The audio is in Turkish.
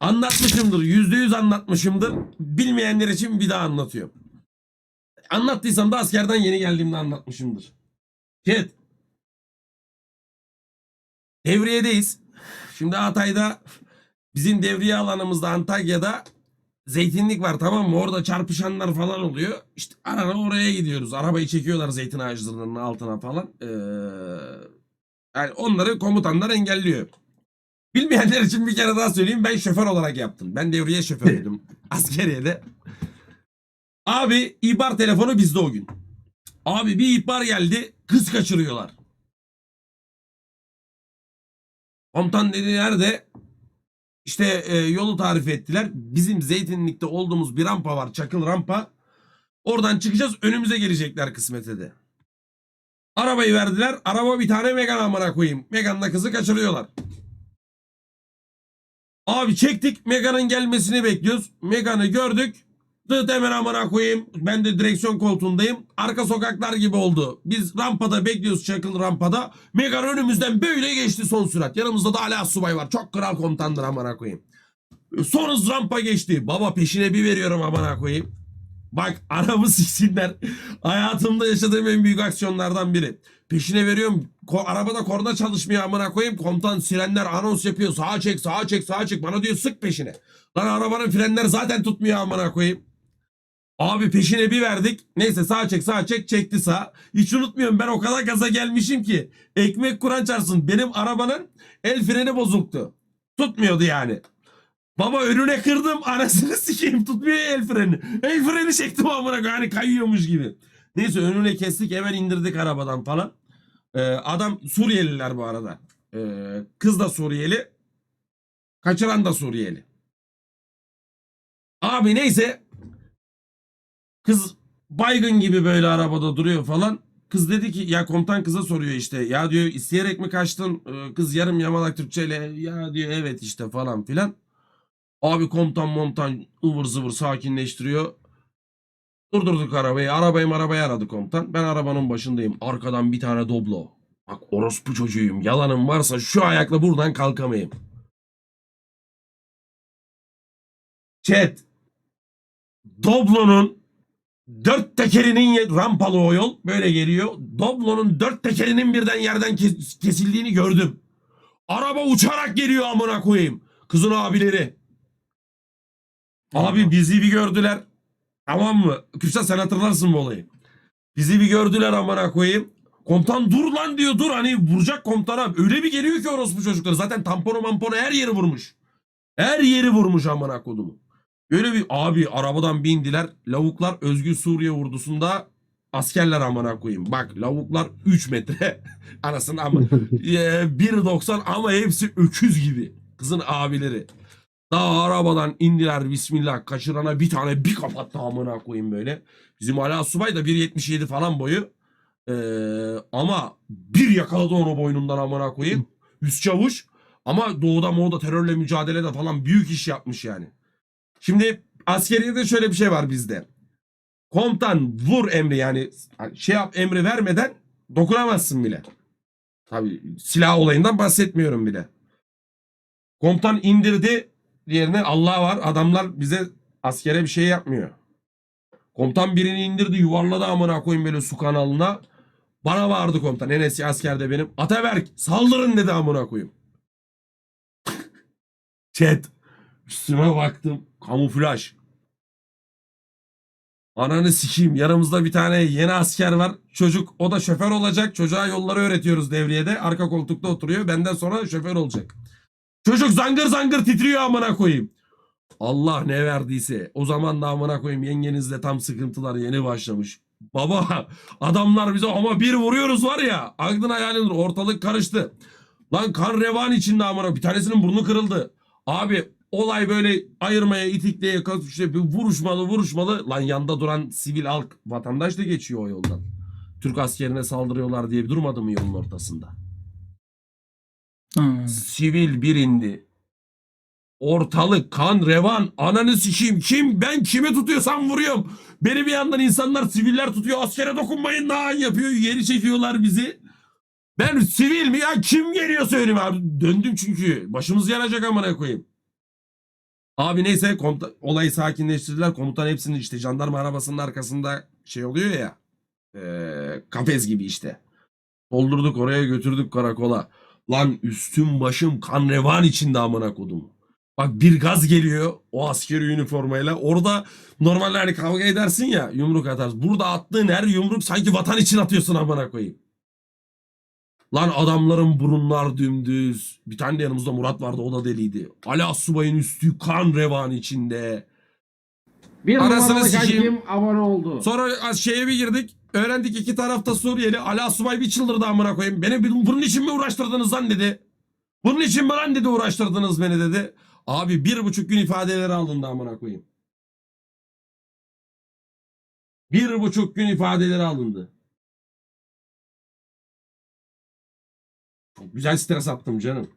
Anlatmışımdır. Yüzde yüz anlatmışımdır. Bilmeyenler için bir daha anlatıyorum. Anlattıysam da askerden yeni geldiğimde anlatmışımdır. Chat. Devriyedeyiz. Şimdi Hatay'da bizim devriye alanımızda Antakya'da zeytinlik var tamam mı? Orada çarpışanlar falan oluyor. İşte arada oraya gidiyoruz. Arabayı çekiyorlar zeytin ağaçlarının altına falan. Ee, yani onları komutanlar engelliyor. Bilmeyenler için bir kere daha söyleyeyim. Ben şoför olarak yaptım. Ben devriye şoförüydüm. Askeriyede. Abi ihbar telefonu bizde o gün. Abi bir ihbar geldi. Kız kaçırıyorlar. Komutan dedi nerede? İşte e, yolu tarif ettiler. Bizim Zeytinlik'te olduğumuz bir rampa var. Çakıl rampa. Oradan çıkacağız. Önümüze gelecekler kısmete de. Arabayı verdiler. Araba bir tane Megan amına koyayım. Megan'la kızı kaçırıyorlar. Abi çektik. Megan'ın gelmesini bekliyoruz. Megan'ı gördük. Dıt hemen amına koyayım. Ben de direksiyon koltuğundayım. Arka sokaklar gibi oldu. Biz rampada bekliyoruz çakıl rampada. Megan önümüzden böyle geçti son sürat. Yanımızda da hala subay var. Çok kral komutandır amına koyayım. Son hız rampa geçti. Baba peşine bir veriyorum amına koyayım. Bak anamı siksinler. Hayatımda yaşadığım en büyük aksiyonlardan biri. Peşine veriyorum. Ko- arabada korna çalışmıyor amına koyayım. Komutan sirenler anons yapıyor. Sağa çek, sağa çek, sağa çek. Bana diyor sık peşine. Lan arabanın frenler zaten tutmuyor amına koyayım. Abi peşine bir verdik. Neyse sağa çek, sağa çek. Çekti sağ. Hiç unutmuyorum ben o kadar gaza gelmişim ki. Ekmek kuran çarsın. Benim arabanın el freni bozuktu. Tutmuyordu yani. Baba önüne kırdım anasını sikeyim tutmuyor el freni. El freni çektim amına hani kayıyormuş gibi. Neyse önüne kestik hemen indirdik arabadan falan. Ee, adam Suriyeliler bu arada. Ee, kız da Suriyeli. Kaçıran da Suriyeli. Abi neyse. Kız baygın gibi böyle arabada duruyor falan. Kız dedi ki ya komutan kıza soruyor işte. Ya diyor isteyerek mi kaçtın? Ee, Kız yarım yamalak Türkçeyle ya diyor evet işte falan filan. Abi komutan montan ıvır zıvır sakinleştiriyor. Durdurduk arabayı. Arabayı arabayı aradı komutan. Ben arabanın başındayım. Arkadan bir tane doblo. Bak orospu çocuğuyum. Yalanım varsa şu ayakla buradan kalkamayayım. Chat. Doblo'nun dört tekerinin rampalı o yol böyle geliyor. Doblo'nun dört tekerinin birden yerden kes- kesildiğini gördüm. Araba uçarak geliyor amına koyayım. Kızın abileri. Abi bizi bir gördüler. Tamam mı? Kürşat sen hatırlarsın bu olayı. Bizi bir gördüler amına koyayım. Komutan dur lan diyor dur hani vuracak komutana. Öyle bir geliyor ki orospu çocukları. Zaten tamponu mamponu her yeri vurmuş. Her yeri vurmuş amına kodumu. Öyle bir abi arabadan bindiler. Lavuklar Özgür Suriye ordusunda askerler amına koyayım. Bak lavuklar 3 metre. Anasını ama. Ee, 1.90 ama hepsi öküz gibi. Kızın abileri. Daha arabadan indiler bismillah kaçırana bir tane bir kapattı amına koyayım böyle. Bizim hala subay da 1.77 falan boyu. Ee, ama bir yakaladı onu boynundan amına koyayım. Üst çavuş. Ama doğuda moğuda terörle mücadelede falan büyük iş yapmış yani. Şimdi askeriyede şöyle bir şey var bizde. Komutan vur emri yani şey yap emri vermeden dokunamazsın bile. Tabii silah olayından bahsetmiyorum bile. Komutan indirdi diğerine Allah var adamlar bize askere bir şey yapmıyor. Komutan birini indirdi yuvarladı amına koyayım böyle su kanalına. Bana bağırdı komutan en eski askerde benim. Ataberk saldırın dedi amına koyayım. Chat. Üstüme baktım. Kamuflaj. Ananı sikeyim. Yanımızda bir tane yeni asker var. Çocuk o da şoför olacak. Çocuğa yolları öğretiyoruz devriyede. Arka koltukta oturuyor. Benden sonra şoför olacak. Çocuk zangır zangır titriyor amına koyayım. Allah ne verdiyse. O zaman da amına koyayım yengenizle tam sıkıntılar yeni başlamış. Baba adamlar bize ama bir vuruyoruz var ya. Aklın hayalin ortalık karıştı. Lan kan revan içinde amına bir tanesinin burnu kırıldı. Abi olay böyle ayırmaya itikleye işte bir vuruşmalı vuruşmalı. Lan yanda duran sivil halk vatandaş da geçiyor o yoldan. Türk askerine saldırıyorlar diye durmadı mı yolun ortasında? Hmm. Sivil bir indi. Ortalık kan revan ananı sikeyim kim ben kimi tutuyorsam vuruyorum. Beni bir yandan insanlar siviller tutuyor askere dokunmayın daha yapıyor geri çekiyorlar bizi. Ben sivil mi ya kim geliyor söyleyeyim abi döndüm çünkü başımız yanacak amına koyayım. Abi neyse komuta- olayı sakinleştirdiler. Komutan hepsinin işte jandarma arabasının arkasında şey oluyor ya. eee, kafes gibi işte. Doldurduk oraya götürdük karakola. Lan üstüm başım kan revan içinde amına kodum. Bak bir gaz geliyor o askeri üniformayla. Orada normalde hani kavga edersin ya yumruk atarsın. Burada attığın her yumruk sanki vatan için atıyorsun amına koyayım. Lan adamların burunlar dümdüz. Bir tane de yanımızda Murat vardı o da deliydi. Ali Asubay'ın üstü kan revan içinde. Bir Anasını numaralı sikeyim. kankim abone oldu. Sonra şeye bir girdik. Öğrendik iki tarafta Suriyeli. Ali Asubay bir çıldırdı amına koyayım. Beni bir- bunun için mi uğraştırdınız lan dedi. Bunun için mi lan dedi uğraştırdınız beni dedi. Abi bir buçuk gün ifadeleri alındı amına koyayım. Bir buçuk gün ifadeleri alındı. Çok güzel stres attım canım.